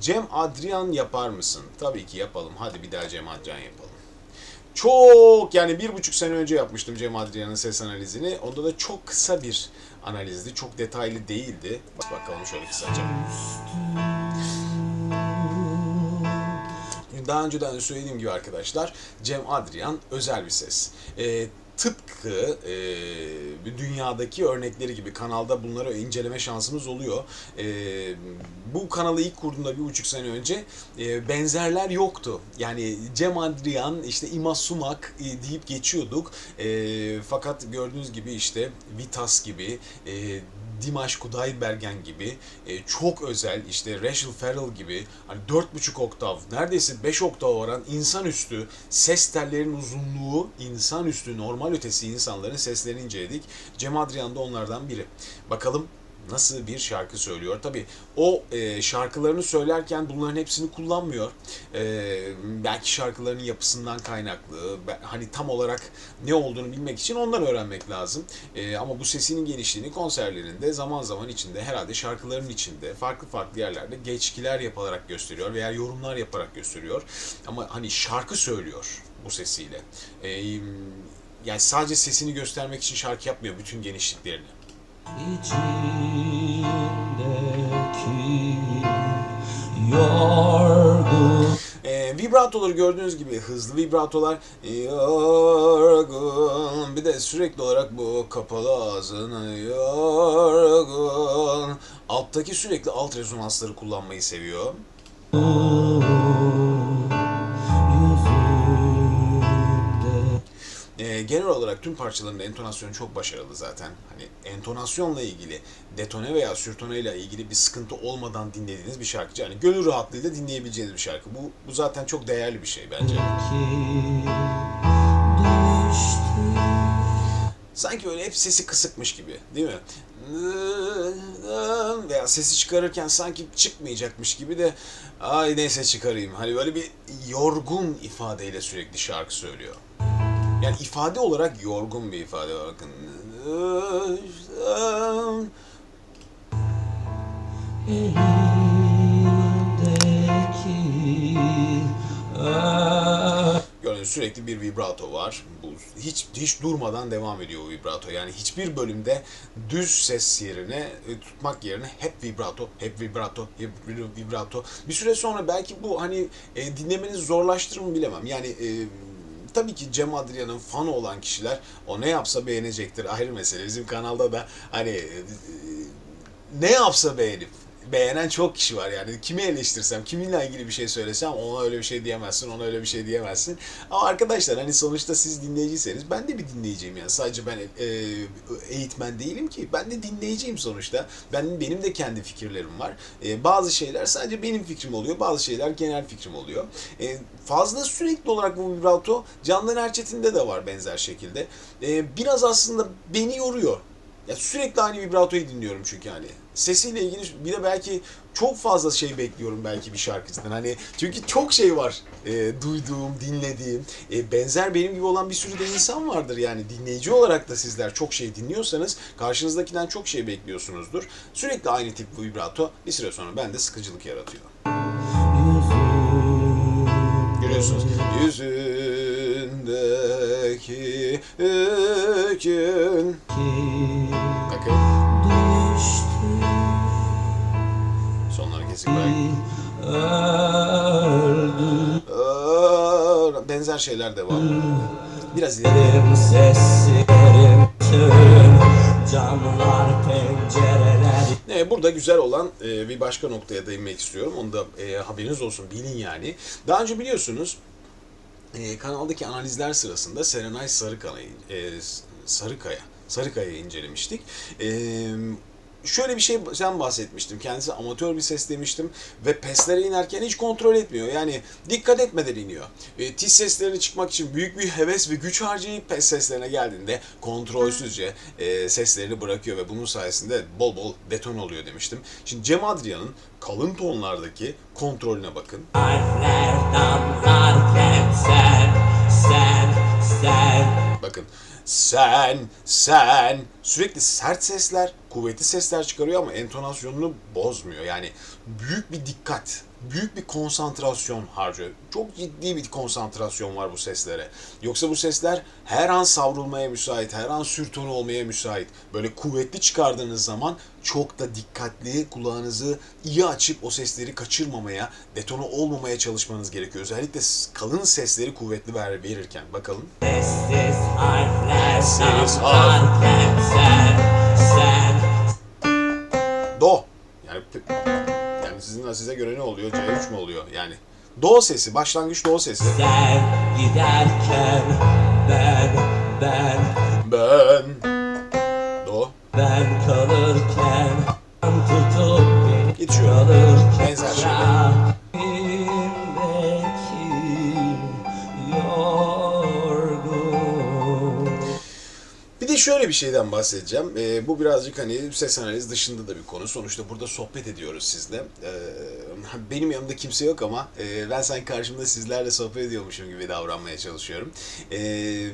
Cem Adrian yapar mısın? Tabii ki yapalım. Hadi bir daha Cem Adrian yapalım. Çok yani bir buçuk sene önce yapmıştım Cem Adrian'ın ses analizini. Onda da çok kısa bir analizdi. Çok detaylı değildi. Bak bakalım şöyle kısaca. Daha önceden de söylediğim gibi arkadaşlar Cem Adrian özel bir ses. Ee, tıpkı e, dünyadaki örnekleri gibi kanalda bunları inceleme şansımız oluyor. E, bu kanalı ilk kurduğumda bir buçuk sene önce e, benzerler yoktu. Yani Cem Adrian, işte İma Sumak e, deyip geçiyorduk. E, fakat gördüğünüz gibi işte Vitas gibi, e, Dimash Kudaibergen gibi e, çok özel işte Rachel Ferrell gibi hani 4,5 oktav neredeyse 5 oktav varan insanüstü ses tellerinin uzunluğu insanüstü normal ötesi insanların seslerini inceledik. Cem Adrian da onlardan biri. Bakalım nasıl bir şarkı söylüyor. Tabi o e, şarkılarını söylerken bunların hepsini kullanmıyor. E, belki şarkılarının yapısından kaynaklı, hani tam olarak ne olduğunu bilmek için ondan öğrenmek lazım. E, ama bu sesinin genişliğini konserlerinde zaman zaman içinde herhalde şarkıların içinde farklı farklı yerlerde geçkiler yapılarak gösteriyor veya yorumlar yaparak gösteriyor. Ama hani şarkı söylüyor bu sesiyle. E, yani sadece sesini göstermek için şarkı yapmıyor bütün genişliklerini. İçimdeki yorgun E, vibratoları gördüğünüz gibi hızlı vibratolar yorgun bir de sürekli olarak bu kapalı ağzını yorgun alttaki sürekli alt rezonansları kullanmayı seviyor. Genel olarak tüm parçaların entonasyonu çok başarılı zaten. Hani entonasyonla ilgili, detone veya sürtone ile ilgili bir sıkıntı olmadan dinlediğiniz bir şarkıcı. Hani gönül rahatlığıyla dinleyebileceğiniz bir şarkı. Bu, bu zaten çok değerli bir şey bence. Sanki öyle hep sesi kısıkmış gibi değil mi? Veya sesi çıkarırken sanki çıkmayacakmış gibi de ay neyse çıkarayım. Hani böyle bir yorgun ifadeyle sürekli şarkı söylüyor. Yani ifade olarak yorgun bir ifade var. Bakın. Gördüğünüz sürekli bir vibrato var. Bu hiç hiç durmadan devam ediyor o vibrato. Yani hiçbir bölümde düz ses yerine e, tutmak yerine hep vibrato, hep vibrato, hep vibrato. Bir süre sonra belki bu hani e, dinlemenizi zorlaştırır mı bilemem. Yani e, tabii ki Cem Adrian'ın fanı olan kişiler o ne yapsa beğenecektir ayrı mesele. Bizim kanalda da hani e, ne yapsa beğenip beğenen çok kişi var yani. Kimi eleştirsem, kiminle ilgili bir şey söylesem ona öyle bir şey diyemezsin, ona öyle bir şey diyemezsin. Ama arkadaşlar hani sonuçta siz dinleyiciyseniz ben de bir dinleyiciyim yani. Sadece ben e, eğitmen değilim ki. Ben de dinleyiciyim sonuçta. Ben benim de kendi fikirlerim var. E, bazı şeyler sadece benim fikrim oluyor. Bazı şeyler genel fikrim oluyor. E, fazla sürekli olarak bu vibrato Candan Erçetin'de de var benzer şekilde. Biraz aslında beni yoruyor. Ya sürekli aynı vibratoyu dinliyorum çünkü hani. Sesiyle ilgili bir de belki çok fazla şey bekliyorum belki bir şarkıcıdan. Hani çünkü çok şey var e, duyduğum, dinlediğim. E, benzer benim gibi olan bir sürü de insan vardır yani. Dinleyici olarak da sizler çok şey dinliyorsanız karşınızdakinden çok şey bekliyorsunuzdur. Sürekli aynı tip vibrato bir süre sonra bende sıkıcılık yaratıyor. Görüyorsunuz. Yüzündeki hüküm. Bakın. Aa, Benzer şeyler devam. Biraz ileri. Seslerim camlar pencereler Ee, burada güzel olan e, bir başka noktaya değinmek istiyorum. Onu da e, haberiniz olsun bilin yani. Daha önce biliyorsunuz e, kanaldaki analizler sırasında Serenay Sarıkaya'yı e, Sarıkaya Sarıkaya'yı incelemiştik. E, şöyle bir şey sen bahsetmiştim. Kendisi amatör bir ses demiştim ve peslere inerken hiç kontrol etmiyor. Yani dikkat etmeden iniyor. E, tiz seslerine çıkmak için büyük bir heves ve güç harcayıp pes seslerine geldiğinde kontrolsüzce e, seslerini bırakıyor ve bunun sayesinde bol bol deton oluyor demiştim. Şimdi Cem Adrian'ın kalın tonlardaki kontrolüne bakın. Harfler damlarken sen, sen sürekli sert sesler, kuvvetli sesler çıkarıyor ama entonasyonunu bozmuyor. Yani büyük bir dikkat büyük bir konsantrasyon harcıyor. Çok ciddi bir konsantrasyon var bu seslere. Yoksa bu sesler her an savrulmaya müsait, her an sürtonu olmaya müsait. Böyle kuvvetli çıkardığınız zaman çok da dikkatli kulağınızı iyi açıp o sesleri kaçırmamaya, detone olmamaya çalışmanız gerekiyor. Özellikle kalın sesleri kuvvetli ver, verirken. Bakalım. Sessiz harfler Sessiz damlarken sen, sen sizin size göre ne oluyor? C3 mü oluyor? Yani do sesi, başlangıç do sesi. Sen giderken ben, ben, Ben do ben kalırken tutup beni geçiyor. kalırken Benzer şeyler. Şöyle bir şeyden bahsedeceğim. Ee, bu birazcık hani ses analiz dışında da bir konu. Sonuçta burada sohbet ediyoruz sizle. Ee, benim yanımda kimse yok ama e, ben sanki karşımda sizlerle sohbet ediyormuşum gibi davranmaya çalışıyorum. Ee,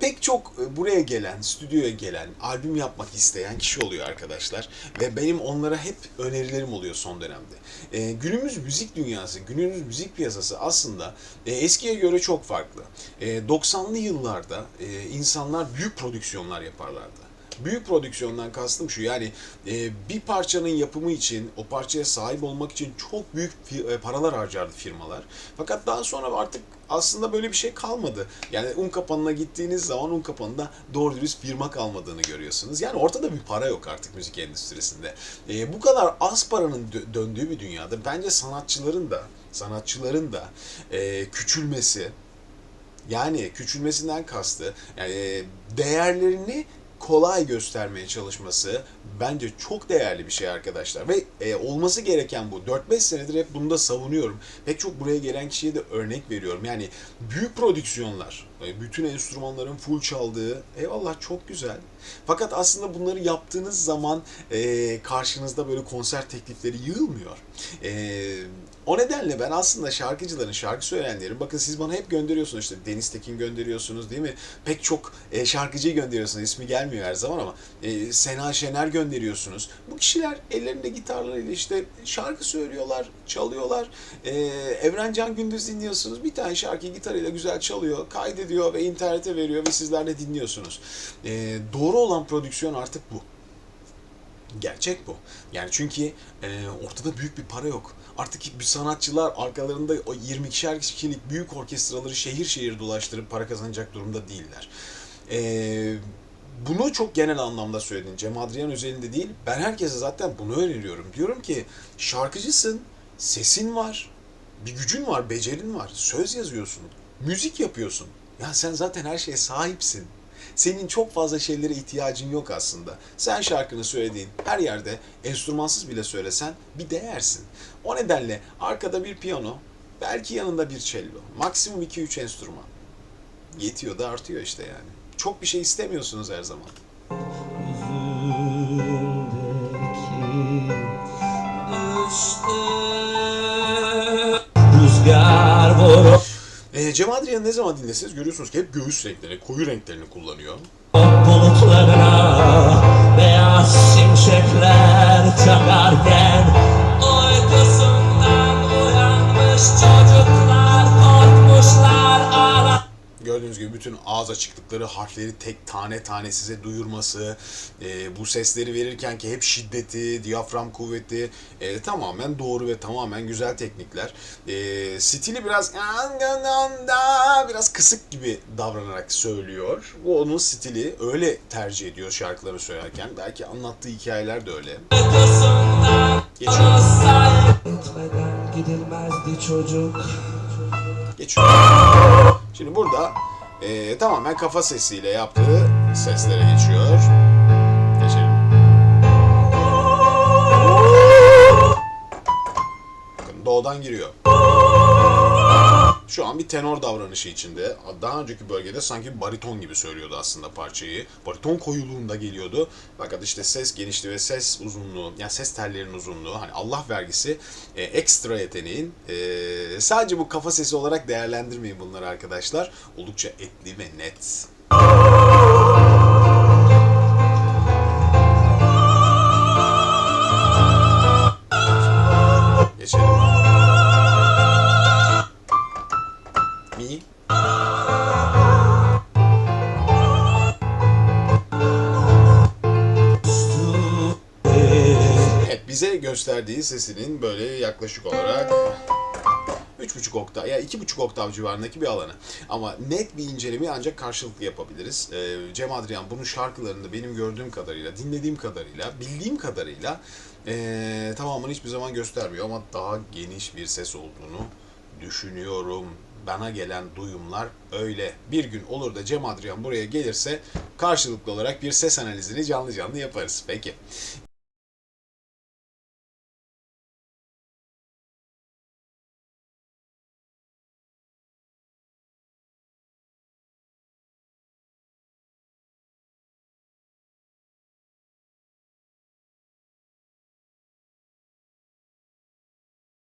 pek çok e, buraya gelen, stüdyoya gelen, albüm yapmak isteyen kişi oluyor arkadaşlar. Ve benim onlara hep önerilerim oluyor son dönemde. Ee, günümüz müzik dünyası, günümüz müzik piyasası aslında e, eskiye göre çok farklı. E, 90'lı yıllarda e, insanlar büyük prodüksiyonlar yaparlardı. Büyük prodüksiyondan kastım şu yani e, bir parçanın yapımı için o parçaya sahip olmak için çok büyük e, paralar harcardı firmalar. Fakat daha sonra artık aslında böyle bir şey kalmadı. Yani un kapanına gittiğiniz zaman un kapanında doğru dürüst firma kalmadığını görüyorsunuz. Yani ortada bir para yok artık müzik endüstrisinde. E, bu kadar az paranın dö- döndüğü bir dünyada bence sanatçıların da sanatçıların da e, küçülmesi, yani küçülmesinden kastı yani değerlerini kolay göstermeye çalışması bence çok değerli bir şey arkadaşlar. Ve e, olması gereken bu. 4-5 senedir hep bunu da savunuyorum. Pek çok buraya gelen kişiye de örnek veriyorum. Yani büyük prodüksiyonlar, bütün enstrümanların full çaldığı, eyvallah çok güzel. Fakat aslında bunları yaptığınız zaman e, karşınızda böyle konser teklifleri yığılmıyor. E, o nedenle ben aslında şarkıcıların, şarkı söyleyenlerin, bakın siz bana hep gönderiyorsunuz işte Deniz Tekin gönderiyorsunuz değil mi? Pek çok e, şarkıcıyı gönderiyorsunuz, ismi gelmiyor her zaman ama e, Sena Şener gönderiyorsunuz. Bu kişiler ellerinde gitarlarıyla işte şarkı söylüyorlar, çalıyorlar. E, Evren Can Gündüz dinliyorsunuz. Bir tane şarkıyı gitarıyla güzel çalıyor, kaydediyor ve internete veriyor ve sizler de dinliyorsunuz. E, doğru olan prodüksiyon artık bu. Gerçek bu. Yani çünkü e, ortada büyük bir para yok. Artık bir sanatçılar arkalarında o 22'şer kişilik büyük orkestraları şehir şehir dolaştırıp para kazanacak durumda değiller. E, bunu çok genel anlamda söyledin. Cem Adrian özelinde değil. Ben herkese zaten bunu öneriyorum. Diyorum ki şarkıcısın, sesin var, bir gücün var, becerin var. Söz yazıyorsun, müzik yapıyorsun. Ya sen zaten her şeye sahipsin. Senin çok fazla şeylere ihtiyacın yok aslında. Sen şarkını söylediğin her yerde enstrümansız bile söylesen bir değersin. O nedenle arkada bir piyano, belki yanında bir cello, maksimum 2-3 enstrüman. Yetiyor da artıyor işte yani. Çok bir şey istemiyorsunuz her zaman. Ee, Cem Adrian'ı ne zaman dinleseniz görüyorsunuz ki hep göğüs renklerini, koyu renklerini kullanıyor. bulutlarına Beyaz şimşekler çakarken Gördüğünüz gibi bütün ağız açıklıkları, harfleri tek tane tane size duyurması, e, bu sesleri verirken ki hep şiddeti, diyafram kuvveti e, tamamen doğru ve tamamen güzel teknikler. E, stili biraz biraz kısık gibi davranarak söylüyor. Bu onun stili. Öyle tercih ediyor şarkıları söylerken. Belki anlattığı hikayeler de öyle. Geçiyor. Gidilmezdi çocuk Geçiyor. Şimdi burada e, tamamen kafa sesiyle yaptığı seslere geçiyor. Geçelim. Bakın doğudan giriyor. Şu an bir tenor davranışı içinde. Daha önceki bölgede sanki bariton gibi söylüyordu aslında parçayı. Bariton koyuluğunda geliyordu. Fakat işte ses genişliği ve ses uzunluğu, yani ses tellerinin uzunluğu, hani Allah vergisi e, ekstra yeteneğin. E, sadece bu kafa sesi olarak değerlendirmeyin bunları arkadaşlar. Oldukça etli ve net. Geçelim. Gösterdiği sesinin böyle yaklaşık olarak 3,5 oktav ya 2,5 oktav civarındaki bir alanı. Ama net bir incelemeyi ancak karşılıklı yapabiliriz. Ee, Cem Adrian bunun şarkılarında benim gördüğüm kadarıyla, dinlediğim kadarıyla, bildiğim kadarıyla ee, tamamını hiçbir zaman göstermiyor ama daha geniş bir ses olduğunu düşünüyorum. Bana gelen duyumlar öyle. Bir gün olur da Cem Adrian buraya gelirse karşılıklı olarak bir ses analizini canlı canlı yaparız. Peki.